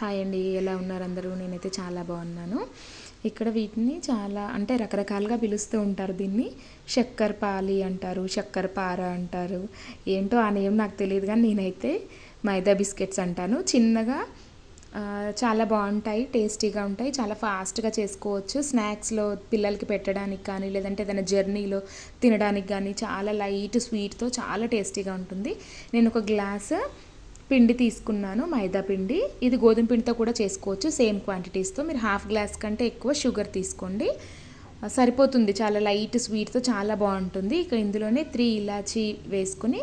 Hi అండి ఎలా ఉన్నారు అందరూ? నేనైతే చాలా బాగున్నాను. ఇక్కడ వీటిని చాలా అంటే రకరకాలుగా పిలుస్తూ ఉంటారు దీన్ని. చక్కెర పాలి అంటారు చక్కెర పార అంటారు. ఏంటో ఆ నేమ్ నాకు తెలియదు కానీ నేనైతే మైదా బిస్కెట్స్ అంటాను. చిన్నగా చాలా బాగుంటాయి టేస్టీగా ఉంటాయి. చాలా ఫాస్ట్గా చేసుకోవచ్చు. స్నాక్స్లో పిల్లలకి పెట్టడానికి కానీ లేదంటే ఏదైనా జర్నీలో తినడానికి కానీ చాలా లైట్ స్వీట్తో చాలా టేస్టీగా ఉంటుంది. నేను ఒక గ్లాస్ పిండి తీసుకున్నాను మైదా పిండి. ఇది గోధుమ పిండితో కూడా చేసుకోవచ్చు సేమ్ క్వాంటిటీస్తో. మీరు హాఫ్ గ్లాస్ కంటే ఎక్కువ షుగర్ తీసుకోండి. సరిపోతుంది చాలా లైట్ స్వీట్తో చాలా బాగుంటుంది. ఇక ఇందులోనే త్రీ ఇలాచీ వేసుకుని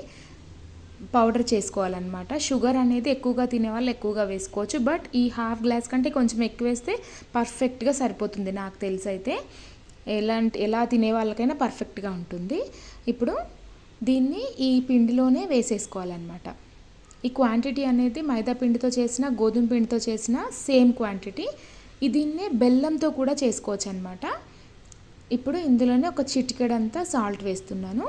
పౌడర్ చేసుకోవాలన్నమాట. షుగర్ అనేది ఎక్కువగా తినే వాళ్ళు ఎక్కువగా వేసుకోవచ్చు బట్ ఈ హాఫ్ గ్లాస్ కంటే కొంచెం ఎక్కువ వేస్తే పర్ఫెక్ట్గా సరిపోతుంది నాకు తెలిసి అయితే ఎలాంటి ఎలా తినే వాళ్ళకైనా పర్ఫెక్ట్గా ఉంటుంది. ఇప్పుడు దీన్ని ఈ పిండిలోనే వేసేసుకోవాలన్నమాట. ఈ క్వాంటిటీ అనేది మైదా పిండితో చేసిన గోధుమ పిండితో చేసిన సేమ్ క్వాంటిటీ దీన్నే బెల్లంతో కూడా చేసుకోవచ్చు అనమాట ఇప్పుడు ఇందులోనే ఒక చిటికెడంతా సాల్ట్ వేస్తున్నాను.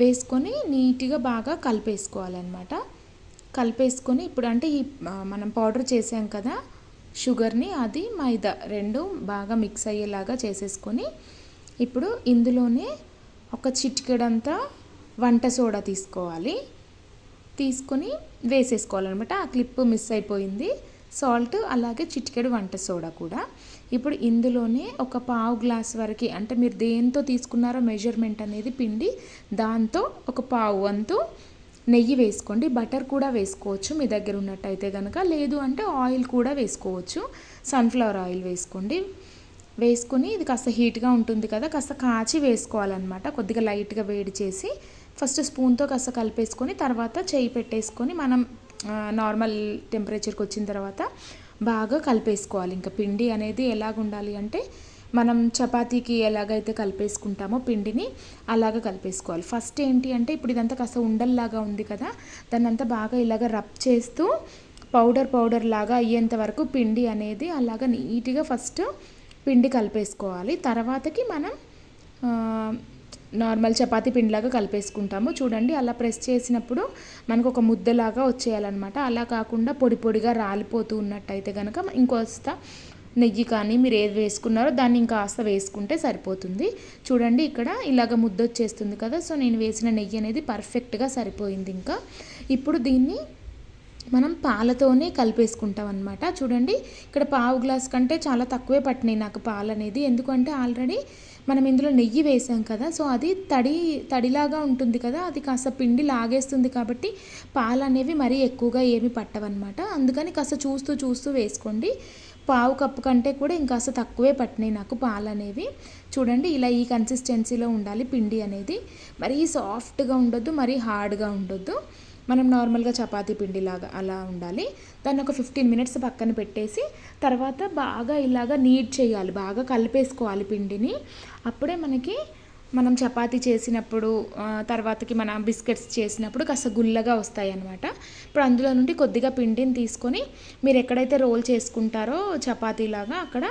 వేసుకొని నీట్గా బాగా కలిపేసుకోవాలన్నమాట. కలిపేసుకొని ఇప్పుడు అంటే ఈ మనం పౌడర్ చేసాం కదా షుగర్ని అది మైదా రెండు బాగా మిక్స్ అయ్యేలాగా చేసేసుకొని ఇప్పుడు ఇందులోనే ఒక చిటికెడంతా వంట సోడా తీసుకోవాలి. తీసుకొని వేసేసుకోవాలన్నమాట. ఆ క్లిప్ మిస్ అయిపోయింది. సాల్ట్ అలాగే చిటికెడు వంట సోడా కూడా. ఇప్పుడు ఇందులోనే ఒక పావు గ్లాస్ వరకు అంటే మీరు దేంతో తీసుకున్నారో మెజర్మెంట్ అనేది పిండి దాంతో ఒక పావు వంతు నెయ్యి వేసుకోండి. బటర్ కూడా వేసుకోవచ్చు మీ దగ్గర ఉన్నట్టయితే కనుక లేదు అంటే ఆయిల్ కూడా వేసుకోవచ్చు. సన్ఫ్లవర్ ఆయిల్ వేసుకోండి. వేసుకొని ఇది కాస్త హీట్గా ఉంటుంది కదా కాస్త కాచి వేసుకోవాలన్నమాట. కొద్దిగా లైట్గా వేడి చేసి ఫస్ట్ స్పూన్తో కాస్త కలిపేసుకొని తర్వాత చేయి పెట్టేసుకొని మనం నార్మల్ టెంపరేచర్కి వచ్చిన తర్వాత బాగా కలిపేసుకోవాలి. ఇంకా పిండి అనేది ఎలాగ ఉండాలి అంటే మనం చపాతీకి ఎలాగైతే కలిపేసుకుంటామో పిండిని అలాగ కలిపేసుకోవాలి. ఫస్ట్ ఏంటి అంటే ఇప్పుడు ఇదంతా కాస్త ఉండల్లాగా ఉంది కదా దాన్ని అంతా బాగా ఇలాగ రబ్ చేస్తూ పౌడర్ పౌడర్ లాగా అయ్యేంత వరకు పిండి అనేది అలాగ నీట్గా ఫస్ట్ పిండి కలిపేసుకోవాలి. తర్వాతకి మనం నార్మల్ చపాతీ పిండిలాగా కలిపేసుకుంటాము. చూడండి అలా ప్రెస్ చేసినప్పుడు మనకు ఒక ముద్దలాగా వచ్చేయాలన్నమాట. అలా కాకుండా పొడి పొడిగా రాలిపోతూ ఉన్నట్టయితే కనుక ఇంకొస్త నెయ్యి కానీ మీరు ఏది వేసుకున్నారో దాన్ని ఇంకా కాస్త వేసుకుంటే సరిపోతుంది. చూడండి ఇక్కడ ఇలాగ ముద్ద వచ్చేస్తుంది కదా సో నేను వేసిన నెయ్యి అనేది పర్ఫెక్ట్గా సరిపోయింది ఇంకా. ఇప్పుడు దీన్ని మనం పాలతోనే కలిపేసుకుంటాం అనమాట చూడండి ఇక్కడ పావు గ్లాస్ కంటే చాలా తక్కువే పట్టినాయి నాకు పాలు అనేది ఎందుకంటే ఆల్రెడీ మనం ఇందులో నెయ్యి వేసాం కదా సో అది తడి తడిలాగా ఉంటుంది కదా అది కాస్త పిండి లాగేస్తుంది కాబట్టి పాలు అనేవి మరీ ఎక్కువగా ఏమి పట్టవన్నమాట. అందుకని కాస్త చూస్తూ చూస్తూ వేసుకోండి. పావు కప్పు కంటే కూడా ఇంకాస్త తక్కువే పట్టినాయి నాకు పాలు అనేవి చూడండి ఇలా ఈ కన్సిస్టెన్సీలో ఉండాలి పిండి అనేది. మరీ సాఫ్ట్గా ఉండొద్దు మరీ హార్డ్గా ఉండొద్దు. మనం నార్మల్గా చపాతీ పిండిలాగా అలా ఉండాలి. దాన్ని ఒక ఫిఫ్టీన్ మినిట్స్ పక్కన పెట్టేసి తర్వాత బాగా ఇలాగా నీట్ చేయాలి. బాగా కలిపేసుకోవాలి పిండిని. అప్పుడే మనకి మనం చపాతీ చేసినప్పుడు తర్వాతకి మన బిస్కెట్స్ చేసినప్పుడు కాస్త గుల్లగా వస్తాయి అన్నమాట ఇప్పుడు అందులో నుండి కొద్దిగా పిండిని తీసుకొని మీరు ఎక్కడైతే రోల్ చేసుకుంటారో చపాతీలాగా అక్కడ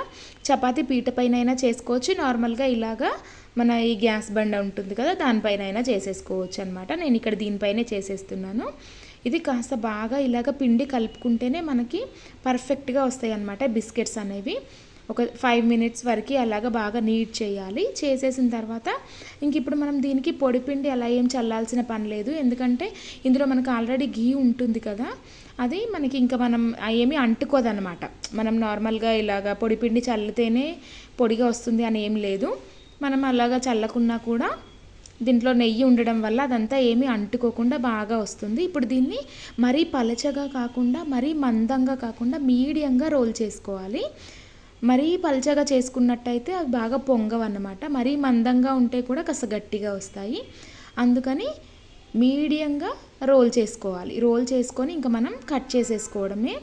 చపాతీ పీట పైన అయినా చేసుకోవచ్చు. నార్మల్గా ఇలాగా మన ఈ గ్యాస్ బండ ఉంటుంది కదా దానిపైన అయినా చేసేసుకోవచ్చు అనమాట నేను ఇక్కడ దీనిపైనే చేసేస్తున్నాను. ఇది కాస్త బాగా ఇలాగ పిండి కలుపుకుంటేనే మనకి పర్ఫెక్ట్గా వస్తాయి అన్నమాట బిస్కెట్స్ అనేవి. ఒక ఫైవ్ మినిట్స్ వరకు అలాగ బాగా నీట్ చేయాలి. చేసేసిన తర్వాత ఇంక ఇప్పుడు మనం దీనికి పొడిపిండి అలా ఏం చల్లాల్సిన పని లేదు. ఎందుకంటే ఇందులో మనకు ఆల్రెడీ ఘీ ఉంటుంది కదా అది మనకి ఇంకా మనం ఏమీ అంటుకోదనమాట మనం నార్మల్గా ఇలాగ పొడిపిండి చల్లితేనే పొడిగా వస్తుంది అని ఏం లేదు. మనం అలాగా చల్లకున్నా కూడా దీంట్లో నెయ్యి ఉండడం వల్ల అదంతా ఏమీ అంటుకోకుండా బాగా వస్తుంది. ఇప్పుడు దీన్ని మరీ పలచగా కాకుండా మరీ మందంగా కాకుండా మీడియంగా రోల్ చేసుకోవాలి. మరీ పలచగా చేసుకున్నట్టయితే అవి బాగా పొంగవన్నమాట. మరీ మందంగా ఉంటే కూడా కాస్త గట్టిగా వస్తాయి. అందుకని మీడియంగా రోల్ చేసుకోవాలి. రోల్ చేసుకొని ఇంకా మనం కట్ చేసేసుకోవడమే.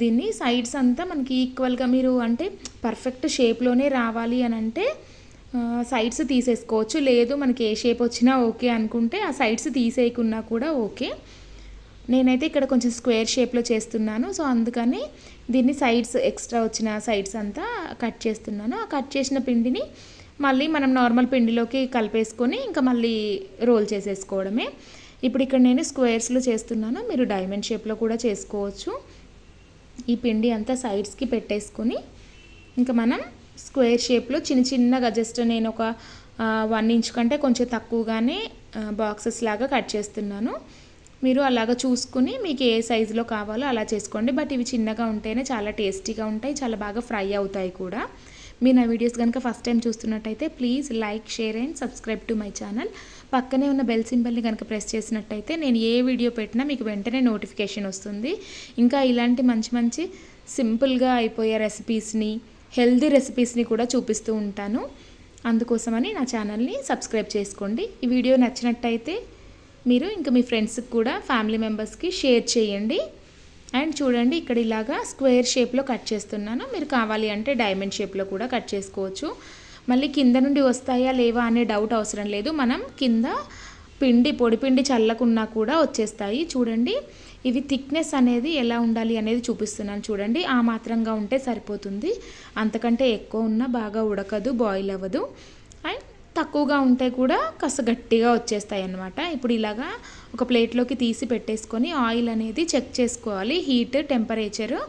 దీన్ని సైడ్స్ అంతా మనకి ఈక్వల్గా మీరు అంటే పర్ఫెక్ట్ షేప్లోనే రావాలి అని అంటే సైడ్స్ తీసేసుకోవచ్చు. లేదు మనకి ఏ షేప్ వచ్చినా ఓకే అనుకుంటే ఆ సైడ్స్ తీసేయకున్నా కూడా ఓకే నేనైతే ఇక్కడ కొంచెం స్క్వేర్ షేప్లో చేస్తున్నాను. సో అందుకని దీన్ని సైడ్స్ ఎక్స్ట్రా వచ్చిన సైడ్స్ అంతా కట్ చేస్తున్నాను. ఆ కట్ చేసిన పిండిని మళ్ళీ మనం నార్మల్ పిండిలోకి కలిపేసుకొని ఇంకా మళ్ళీ రోల్ చేసేసుకోవడమే. ఇప్పుడు ఇక్కడ నేను స్క్వేర్స్లో చేస్తున్నాను. మీరు డైమండ్ షేప్లో కూడా చేసుకోవచ్చు. ఈ పిండి అంతా సైడ్స్కి పెట్టేసుకొని ఇంకా మనం స్క్వేర్ షేప్లో చిన్న చిన్నగా జస్ట్ నేను ఒక వన్ ఇంచ్ కంటే కొంచెం తక్కువగానే బాక్సెస్ లాగా కట్ చేస్తున్నాను. మీరు అలాగ చూసుకుని మీకు ఏ సైజులో కావాలో అలా చేసుకోండి. బట్ ఇవి చిన్నగా ఉంటేనే చాలా టేస్టీగా ఉంటాయి. చాలా బాగా ఫ్రై అవుతాయి కూడా. మీరు నా వీడియోస్ కనుక ఫస్ట్ టైం చూస్తున్నట్టయితే please like share and subscribe to my channel. పక్కనే ఉన్న బెల్ సింబల్ని కనుక ప్రెస్ చేసినట్టయితే నేను ఏ వీడియో పెట్టినా మీకు వెంటనే నోటిఫికేషన్ వస్తుంది. ఇంకా ఇలాంటి మంచి మంచి సింపుల్గా అయిపోయే రెసిపీస్ని హెల్దీ రెసిపీస్ని కూడా చూపిస్తూ ఉంటాను. అందుకోసమని నా ఛానల్ని సబ్స్క్రైబ్ చేసుకోండి. ఈ వీడియో నచ్చినట్టయితే మీరు ఇంకా మీ ఫ్రెండ్స్కి కూడా ఫ్యామిలీ మెంబర్స్కి షేర్ చేయండి. అండ్ చూడండి ఇక్కడ ఇలాగా స్క్వేర్ షేప్లో కట్ చేస్తున్నాను. మీరు కావాలి అంటే డైమండ్ షేప్లో కూడా కట్ చేసుకోవచ్చు. మళ్ళీ కింద నుండి వస్తాయా లేవా అనే డౌట్ అవసరం లేదు. మనం కింద పిండి పొడి పిండి చల్లకున్నా కూడా వచ్చేస్తాయి. చూడండి ఇవి థిక్నెస్ అనేది ఎలా ఉండాలి అనేది చూపిస్తున్నాను చూడండి. ఆ మాత్రంగా ఉంటే సరిపోతుంది. అంతకంటే ఎక్కువ ఉన్నా బాగా ఉడకదు బాయిల్ అవ్వదు. అండ్ తక్కువగా ఉంటే కూడా కాస్త గట్టిగా వచ్చేస్తాయి అన్నమాట ఇప్పుడు ఇలాగా ఒక ప్లేట్లోకి తీసి పెట్టేసుకొని ఆయిల్ అనేది చెక్ చేసుకోవాలి. హీట్ టెంపరేచరు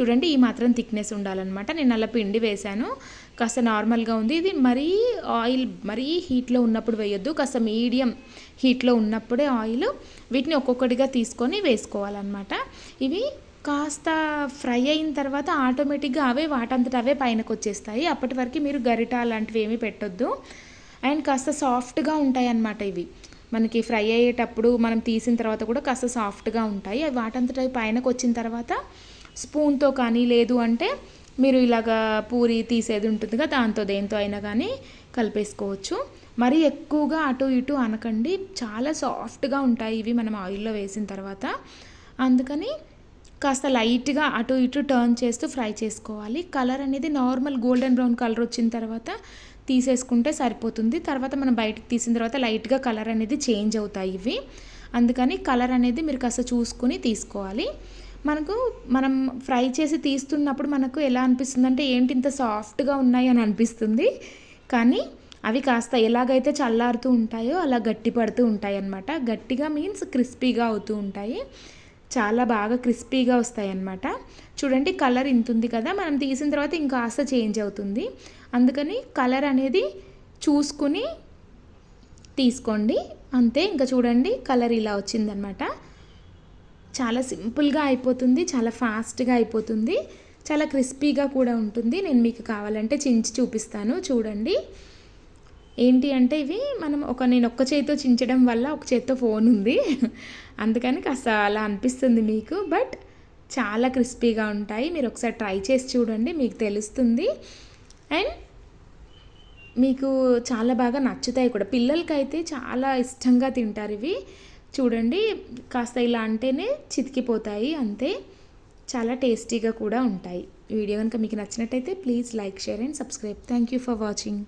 చూడండి ఈ మాత్రం థిక్నెస్ ఉండాలన్నమాట. నేను అలా పిండి వేశాను. కాస్త నార్మల్గా ఉంది. ఇది మరీ ఆయిల్ మరీ హీట్లో ఉన్నప్పుడు వేయొద్దు. కాస్త మీడియం హీట్లో ఉన్నప్పుడే ఆయిల్ వీటిని ఒక్కొక్కటిగా తీసుకొని వేసుకోవాలన్నమాట. ఇవి కాస్త ఫ్రై అయిన తర్వాత ఆటోమేటిక్గా అవే వాటంతట అవే పైనకు వచ్చేస్తాయి అప్పటి వరకు మీరు గరిట అలాంటివి ఏమీ పెట్టొద్దు. అండ్ కాస్త సాఫ్ట్గా ఉంటాయి అన్నమాట ఇవి. మనకి ఫ్రై అయ్యేటప్పుడు మనం తీసిన తర్వాత కూడా కాస్త సాఫ్ట్గా ఉంటాయి. అవి వాటంతట అవి పైనకు వచ్చిన తర్వాత స్పూన్తో కానీ లేదు అంటే మీరు ఇలాగా పూరి తీసేది ఉంటుందిగా దాంతో దేంతో అయినా కానీ కలిపేసుకోవచ్చు. మరీ ఎక్కువగా అటు ఇటు అనకండి చాలా సాఫ్ట్గా ఉంటాయి ఇవి మనం ఆయిల్లో వేసిన తర్వాత. అందుకని కాస్త లైట్గా అటు ఇటు టర్న్ చేస్తూ ఫ్రై చేసుకోవాలి. కలర్ అనేది నార్మల్ గోల్డెన్ బ్రౌన్ కలర్ వచ్చిన తర్వాత తీసేసుకుంటే సరిపోతుంది. తర్వాత మనం బయటకు తీసిన తర్వాత లైట్గా కలర్ అనేది చేంజ్ అవుతాయి ఇవి. అందుకని కలర్ అనేది మీరు కాస్త చూసుకొని తీసుకోవాలి. మనకు మనం ఫ్రై చేసి తీస్తున్నప్పుడు మనకు ఎలా అనిపిస్తుంది? అంటే ఏంటి ఇంత సాఫ్ట్గా ఉన్నాయి అని అనిపిస్తుంది. కానీ అవి కాస్త ఎలాగైతే చల్లారుతూ ఉంటాయో అలా గట్టి పడుతూ ఉంటాయి అన్నమాట. గట్టిగా మీన్స్ క్రిస్పీగా అవుతూ ఉంటాయి. చాలా బాగా క్రిస్పీగా వస్తాయి అన్నమాట. చూడండి కలర్ ఇంత ఉంది కదా మనం తీసిన తర్వాత ఇంకాస్త చేంజ్ అవుతుంది. అందుకని కలర్ అనేది చూసుకుని తీసుకోండి. అంతే ఇంకా చూడండి కలర్ ఇలా వచ్చిందనమాట చాలా సింపుల్గా అయిపోతుంది చాలా ఫాస్ట్గా అయిపోతుంది చాలా క్రిస్పీగా కూడా ఉంటుంది. నేను మీకు కావాలంటే చించి చూపిస్తాను చూడండి. ఏంటి అంటే ఇవి మనం ఒక నేను ఒక్క చేతితో చించడం వల్ల ఒక చేతితో ఫోన్ ఉంది. అందుకని కాస్త అలా అనిపిస్తుంది మీకు. బట్ చాలా క్రిస్పీగా ఉంటాయి. మీరు ఒకసారి ట్రై చేసి చూడండి మీకు తెలుస్తుంది. అండ్ మీకు చాలా బాగా నచ్చుతాయి కూడా. పిల్లలకైతే చాలా ఇష్టంగా తింటారు ఇవి. చూడండి కాస్త ఇలా అంటేనే చితికిపోతాయి అంతే. చాలా టేస్టీగా కూడా ఉంటాయి. వీడియో కనుక మీకు నచ్చినట్టయితే please like share and subscribe. Thank you for watching.